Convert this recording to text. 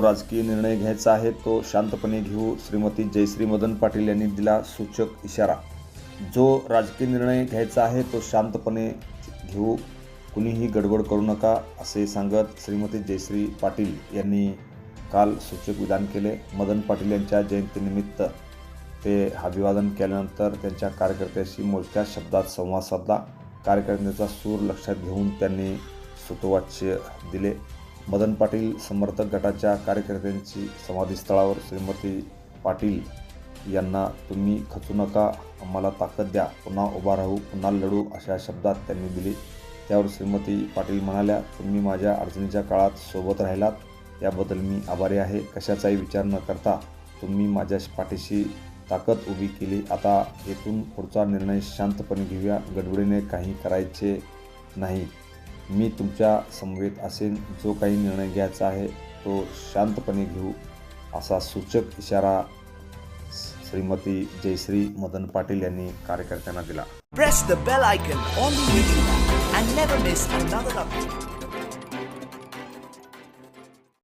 जो राजकीय निर्णय घ्यायचा आहे तो शांतपणे घेऊ. श्रीमती जयश्री मदन पाटील यांनी दिला सूचक इशारा. जो राजकीय निर्णय घ्यायचा आहे तो शांतपणे घेऊ. कुणीही गडबड करू नका असे सांगत श्रीमती जयश्री पाटील यांनी काल सूचक विधान केले. मदन पाटील यांच्या जयंतीनिमित्त ते अभिवादन केल्यानंतर त्यांच्या कार्यकर्त्याशी मोजक्या शब्दात संवाद साधला. कार्यकर्त्यांचा सूर लक्षात घेऊन त्यांनी सुतोवाच्य दिले. मदन पाटील समर्थक गटाच्या कार्यकर्त्यांची समाधीस्थळावर श्रीमती पाटील यांना तुम्ही खचू नका आम्हाला ताकद द्या पुन्हा उभा राहू पुन्हा लढू अशा शब्दात त्यांनी दिले. त्यावर श्रीमती पाटील म्हणाल्या तुम्ही माझ्या अडचणीच्या काळात सोबत राहिलात याबद्दल मी आभारी आहे. कशाचाही विचार न करता तुम्ही माझ्या पाठीशी ताकद उभी केली. आता येथून पुढचा निर्णय शांतपणे घेऊया. गडबडीने काही करायचे नाही. मी तुमच्या समवेत असेन जो काही निर्णय घ्यायचा आहे तो शांतपणे घेऊ असा सूचक इशारा श्रीमती जयश्री मदन पाटील यांनी कार्यकर्त्यांना दिला press the bell icon on the YouTube and never miss another update.